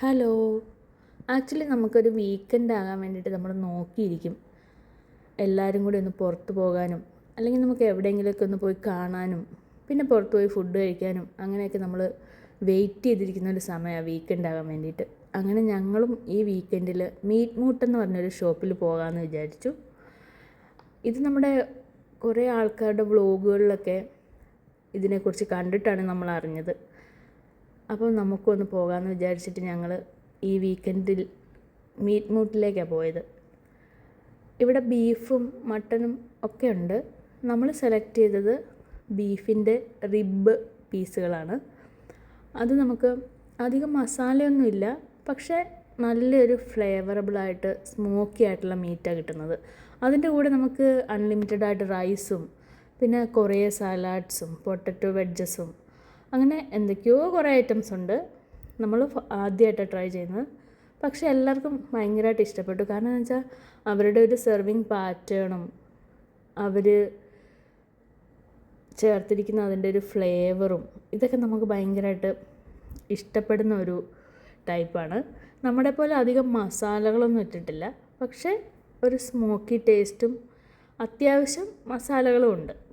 Hello actually നമുക്കൊരു weekend ആകാൻ വേണ്ടിയിട്ട് നമ്മൾ നോക്കിയിരിക്കും. എല്ലാവരും കൂടി ഒന്ന് പുറത്ത് പോകാനും അല്ലെങ്കിൽ നമുക്ക് എവിടെയെങ്കിലുമൊക്കെ ഒന്ന് പോയി കാണാനും പിന്നെ പുറത്ത് പോയി ഫുഡ് കഴിക്കാനും അങ്ങനെയൊക്കെ നമ്മൾ വെയിറ്റ് ചെയ്തിരിക്കുന്ന ഒരു സമയമാണ് വീക്കെൻഡ് ആകാൻ വേണ്ടിയിട്ട്. അങ്ങനെ ഞങ്ങളും ഈ വീക്കെൻഡിൽ മീറ്റ് മൂട്ട് എന്ന് പറഞ്ഞൊരു ഷോപ്പിൽ പോകാമെന്ന് വിചാരിച്ചു. ഇത് നമ്മുടെ കുറേ ആൾക്കാരുടെ വ്ളോഗുകളിലൊക്കെ ഇതിനെക്കുറിച്ച് കണ്ടിട്ടാണ് നമ്മൾ അറിഞ്ഞത് അപ്പോൾ നമുക്കൊന്ന് പോകാമെന്ന് വിചാരിച്ചിട്ട് ഞങ്ങൾ ഈ വീക്കെൻഡിൽ മീറ്റ് മൂട്ടിലേക്കാണ് പോയത്. ഇവിടെ ബീഫും മട്ടനും ഒക്കെ ഉണ്ട്. നമ്മൾ സെലക്ട് ചെയ്തത് ബീഫിന്റെ റിബ് പീസുകളാണ് അത് നമുക്ക് അധികം മസാലയൊന്നുമില്ല പക്ഷേ നല്ലൊരു ഫ്ലേവറബിളായിട്ട് സ്മോക്കി ആയിട്ടുള്ള മീറ്റാണ് കിട്ടുന്നത്. അതിന്റെ കൂടെ നമുക്ക് അൺലിമിറ്റഡ് ആയിട്ട് റൈസും പിന്നെ കുറേ സാലാഡ്സും പൊട്ടറ്റോ വെഡ്ജസും അങ്ങനെ എന്തൊക്കെയോ കുറേ ഐറ്റംസ് ഉണ്ട്. നമ്മൾ ആദ്യമായിട്ടാണ് ട്രൈ ചെയ്യുന്നത്. പക്ഷേ എല്ലാവർക്കും ഭയങ്കരമായിട്ട് ഇഷ്ടപ്പെട്ടു. കാരണം എന്ന് വെച്ചാൽ അവരുടെ ഒരു സെർവിങ് പാറ്റേണും അവർ ചേർത്തിരിക്കുന്ന അതിന്റെ ഒരു ഫ്ലേവറും ഇതൊക്കെ നമുക്ക് ഭയങ്കരമായിട്ട് ഇഷ്ടപ്പെടുന്ന ഒരു ടൈപ്പാണ് നമ്മുടെ പോലെ അധികം മസാലകളൊന്നും ഇട്ടിട്ടില്ല. പക്ഷേ ഒരു സ്മോക്കി ടേസ്റ്റും അത്യാവശ്യം മസാലകളും ഉണ്ട്.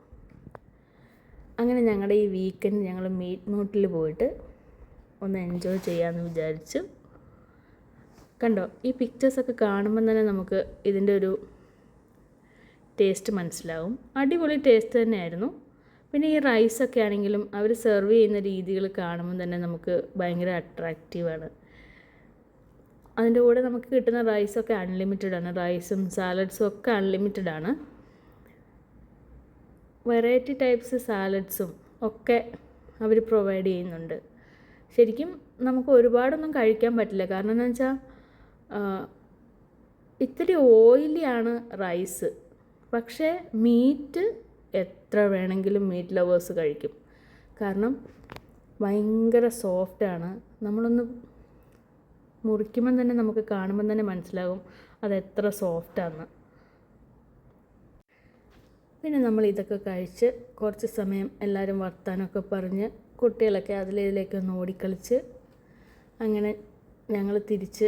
അങ്ങനെ ഞങ്ങളുടെ ഈ വീക്കെൻഡ് ഞങ്ങൾ മീറ്റ് മൂട്ടിൽ പോയിട്ട് ഒന്ന് എൻജോയ് ചെയ്യാമെന്ന് വിചാരിച്ചു. കണ്ടോ? ഈ പിക്ചേഴ്സൊക്കെ കാണുമ്പം തന്നെ നമുക്ക് ഇതിന്റെ ഒരു ടേസ്റ്റ് മനസ്സിലാവും. അടിപൊളി ടേസ്റ്റ് തന്നെയായിരുന്നു. പിന്നെ ഈ റൈസൊക്കെ ആണെങ്കിലും അവർ സെർവ് ചെയ്യുന്ന രീതികൾ കാണുമ്പോൾ തന്നെ നമുക്ക് ഭയങ്കര അട്രാക്റ്റീവാണ് അതിന്റെ കൂടെ നമുക്ക് കിട്ടുന്ന റൈസൊക്കെ അൺലിമിറ്റഡ് ആണ്. റൈസും സാലഡ്സും ഒക്കെ അൺലിമിറ്റഡ് ആണ്. വെറൈറ്റി ടൈപ്സ് സാലഡ്സും ഒക്കെ അവർ പ്രൊവൈഡ് ചെയ്യുന്നുണ്ട്. ശരിക്കും നമുക്ക് ഒരുപാടൊന്നും കഴിക്കാൻ പറ്റില്ല. കാരണം എന്ന് വെച്ചാൽ ഇത്തിരി ഓയിലിയാണ് റൈസ്. പക്ഷേ മീറ്റ് എത്ര വേണമെങ്കിലും മീറ്റ് ലവേഴ്സ് കഴിക്കും. കാരണം ഭയങ്കര സോഫ്റ്റാണ്. നമ്മളൊന്ന് മുറിക്കുമ്പം തന്നെ നമുക്ക് കാണുമ്പം തന്നെ മനസ്സിലാകും അത് എത്ര സോഫ്റ്റാന്ന്. പിന്നെ നമ്മൾ ഇതൊക്കെ കഴിച്ച് കുറച്ച് സമയം എല്ലാവരും വർത്താനമൊക്കെ പറഞ്ഞ് കുട്ടികളൊക്കെ അതിലേതിലേക്ക് ഒന്ന് ഓടിക്കളിച്ച് അങ്ങനെ ഞങ്ങൾ തിരിച്ച്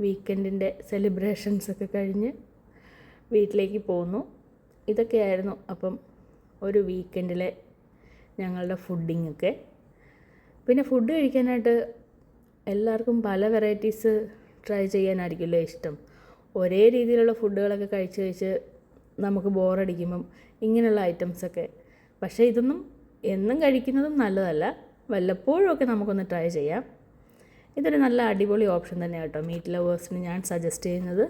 വീക്കെൻഡിന്റെ സെലിബ്രേഷൻസൊക്കെ കഴിഞ്ഞ് വീട്ടിലേക്ക് പോന്നു. ഇതൊക്കെയായിരുന്നു അപ്പം ഒരു വീക്കെൻഡിലെ ഞങ്ങളുടെ ഫുഡിങ്ങൊക്കെ പിന്നെ ഫുഡ് കഴിക്കാനായിട്ട് എല്ലാവർക്കും പല വെറൈറ്റീസ് ട്രൈ ചെയ്യാനായിരിക്കുമല്ലോ ഇഷ്ടം. ഒരേ രീതിയിലുള്ള ഫുഡുകളൊക്കെ കഴിച്ച് കഴിച്ച് നമുക്ക് ബോറടിക്കുമ്പം ഇങ്ങനെയുള്ള ഐറ്റംസൊക്കെ. പക്ഷേ ഇതൊന്നും എന്നും കഴിക്കുന്നതും നല്ലതല്ല. വല്ലപ്പോഴുമൊക്കെ നമുക്കൊന്ന് ട്രൈ ചെയ്യാം. ഇതൊരു നല്ല അടിപൊളി ഓപ്ഷൻ തന്നെയാണ് കേട്ടോ മീറ്റ് ലവേഴ്സിന് ഞാൻ സജസ്റ്റ് ചെയ്യുന്നത്.